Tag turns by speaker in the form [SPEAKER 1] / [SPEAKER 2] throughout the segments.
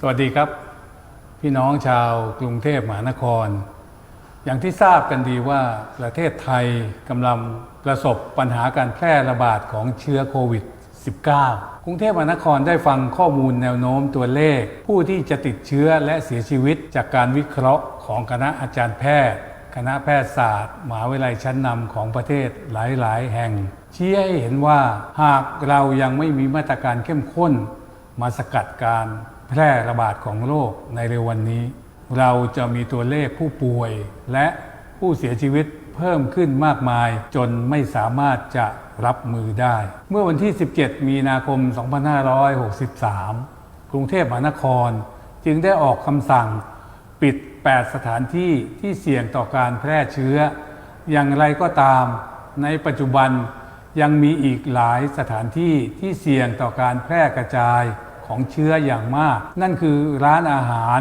[SPEAKER 1] สวัสดีครับ พี่น้องชาวกรุงเทพมหานคร อย่างที่ทราบกันดีว่าประเทศไทยกำลังประสบปัญหาการแพร่ระบาดของเชื้อโควิด -19 กรุงเทพมหานครได้ฟังข้อมูลแนวโน้มตัวเลข ผู้ที่จะติดเชื้อและเสียชีวิตจากการวิเคราะห์ของคณะอาจารย์แพทย์ คณะแพทยศาสตร์มหาวิทยาลัยชั้นนำของประเทศหลาย ๆ แห่งชี้ให้เห็นว่าหากเรายังไม่มีมาตรการเข้มข้นมาสกัดการ แพร่ระบาดของโรคในเร็ววันนี้ เราจะมีตัวเลขผู้ป่วยและผู้เสียชีวิตเพิ่มขึ้นมากมายจนไม่สามารถจะรับมือได้ เมื่อวันที่ 17 มีนาคม 2563 กรุงเทพมหานคร จึงได้ออกคำสั่งปิด 8 สถานที่ที่เสี่ยงต่อการแพร่เชื้อ อย่างไรก็ตาม ในปัจจุบันยังมีอีกหลายสถานที่ที่เสี่ยงต่อการแพร่กระจาย ของเชื้ออย่างมาก นั่นคือร้านอาหาร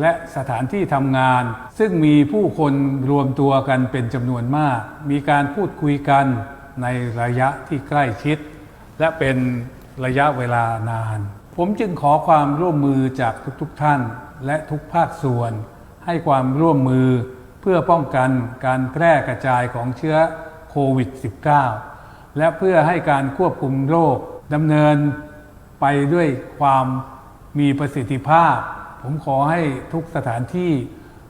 [SPEAKER 1] และสถานที่ทำงาน ซึ่งมีผู้คนรวมตัวกันเป็นจำนวนมาก มีการพูดคุยกันในระยะที่ใกล้ชิด และเป็นระยะเวลานาน ผมจึงขอความร่วมมือจากทุกๆทท่าน และทุกภาคส่วน ให้ความร่วมมือเพื่อป้องกันการแพร่กระจายของเชื้อโควิด -19 และเพื่อให้การควบคุมโรคดำเนิน ไปด้วยความมีประสิทธิภาพ ผมขอให้ทุกสถานที่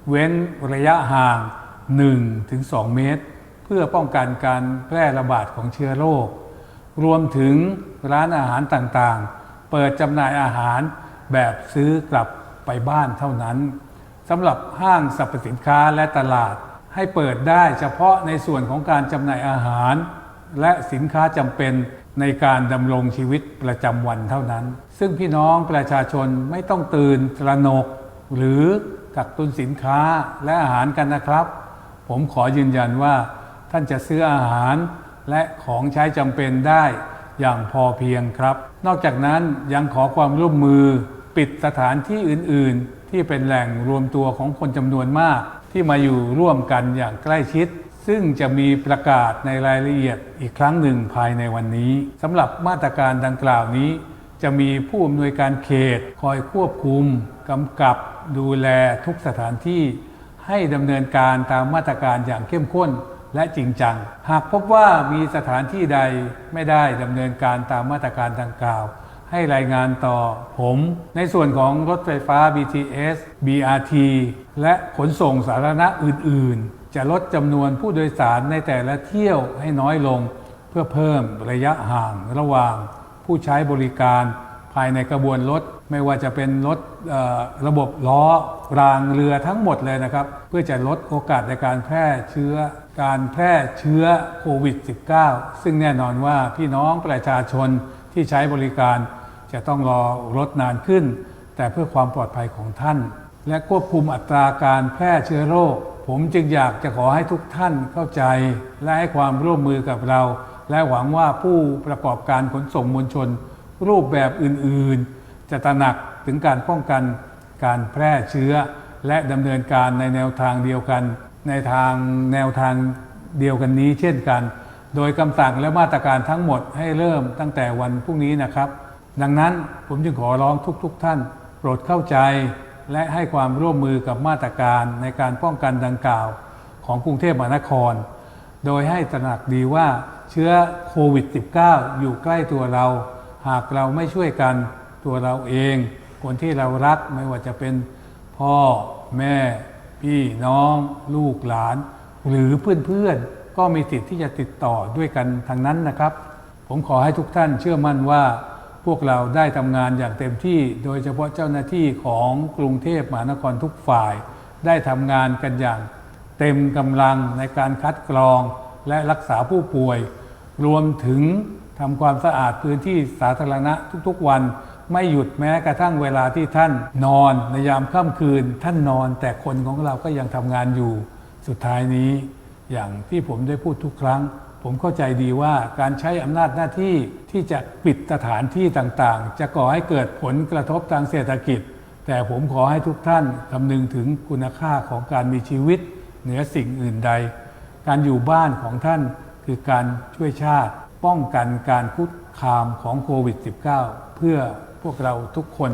[SPEAKER 1] เว้นระยะห่าง 1-2 เมตร เพื่อป้องกันการแพร่ระบาดของเชื้อโรค รวมถึงร้านอาหารต่างๆ เปิดจำหน่ายอาหารแบบซื้อกลับไปบ้านเท่านั้นสำหรับห้างสรรพสินค้าและตลาด ให้เปิดได้เฉพาะในส่วนของการจำหน่ายอาหาร และสินค้าจำเป็นในการดำรงชีวิตประจำวันเท่านั้น ซึ่งพี่น้องประชาชนไม่ต้องตื่นตระหนก หรือกักตุนสินค้าและอาหารกันนะครับ ผมขอยืนยันว่า ท่านจะซื้ออาหารและของใช้จำเป็นได้อย่างพอเพียงครับ นอกจากนั้นยังขอความร่วมมือปิดสถานที่อื่น ๆ ที่เป็นแหล่งรวมตัวของคนจำนวนมากที่มาอยู่ร่วมกันอย่างใกล้ชิด ซึ่งจะมีประกาศในรายละเอียดอีกครั้งหนึ่งภายในวันนี้สำหรับมาตรการดังกล่าวนี้ จะมีผู้อำนวยการเขต คอยควบคุมกำกับดูแลทุกสถานที่ ให้ดำเนินการตามมาตรการอย่างเข้มข้นและจริงจัง หากพบว่ามีสถานที่ใดไม่ได้ดำเนินการตามมาตรการดังกล่าว ให้รายงานต่อผม ในส่วนของรถไฟฟ้า BTS BRT และขนส่งสาธารณะอื่น ๆ จะลดจำนวนผู้โดยสารในแต่ละเที่ยวให้น้อยลง เพื่อเพิ่มระยะห่างระหว่าง ผู้ใช้บริการภายในกระบวนรถไม่ว่าจะเป็นรถระบบล้อรางเรือทั้งหมดเลยนะครับ เพื่อจะลดโอกาสในการแพร่เชื้อ การแพร่เชื้อโควิด -19 ซึ่งแน่นอนว่าพี่น้องประชาชนที่ใช้บริการจะต้องรอรถนานขึ้น แต่เพื่อความปลอดภัยของท่าน และควบคุมอัตราการแพร่เชื้อโรค ผมจึงอยากจะขอให้ทุกท่านเข้าใจและให้ความร่วมมือกับเรา และหวังว่าผู้ประกอบการขนส่งมวลชน รูปแบบอื่นๆ จะตระหนักถึงการป้องกันการแพร่เชื้อ และดำเนินการในแนวทางเดียวกัน ในทางแนวทางเดียวกันนี้ เช่นกัน โดยคำสั่งและมาตรการทั้งหมดให้เริ่มตั้งแต่วันพรุ่งนี้นะครับ ดังนั้นผมจึงขอร้องทุกๆทท่าน โปรดเข้าใจ และให้ความร่วมมือกับมาตรการในการป้องกันดังกล่าวของกรุงเทพมหานคร โดยให้ตระหนักดีว่าเชื้อโควิด -19 อยู่ใกล้ตัวเรา หากเราไม่ช่วยกันตัวเราเอง คนที่เรารักไม่ว่าจะเป็นพ่อแม่ พี่น้อง ลูกหลาน หรือเพื่อนๆ ก็มีสิทธิ์ที่จะติดต่อด้วยกันทางนั้นนะครับ ผมขอให้ทุกท่านเชื่อมั่นว่า พวกเราได้ทำงานอย่างเต็มที่ โดยเฉพาะเจ้าหน้าที่ของกรุงเทพมหานครทุกฝ่าย ได้ทำงานกันอย่างเต็มกำลังในการคัดกรองและรักษาผู้ป่วย รวมถึงทำความสะอาดพื้นที่สาธารณะทุกๆวัน ไม่หยุดแม้กระทั่งเวลาที่ท่านนอนในยามค่ำคืน ท่านนอนแต่คนของเราก็ยังทำงานอยู่ สุดท้ายนี้ อย่างที่ผมได้พูดทุกครั้ง ผมเข้าใจดีว่าการใช้อำนาจหน้าที่ที่จะปิดสถานที่ต่างๆ จะก่อให้เกิดผลกระทบทางเศรษฐกิจ แต่ผมขอให้ทุกท่านคำนึงถึงคุณค่าของการมีชีวิต เหนือสิ่งอื่นใด การอยู่บ้านของท่านคือการช่วยชาติ ป้องกันการคุกคามของโควิด -19 เพื่อพวกเราทุกคน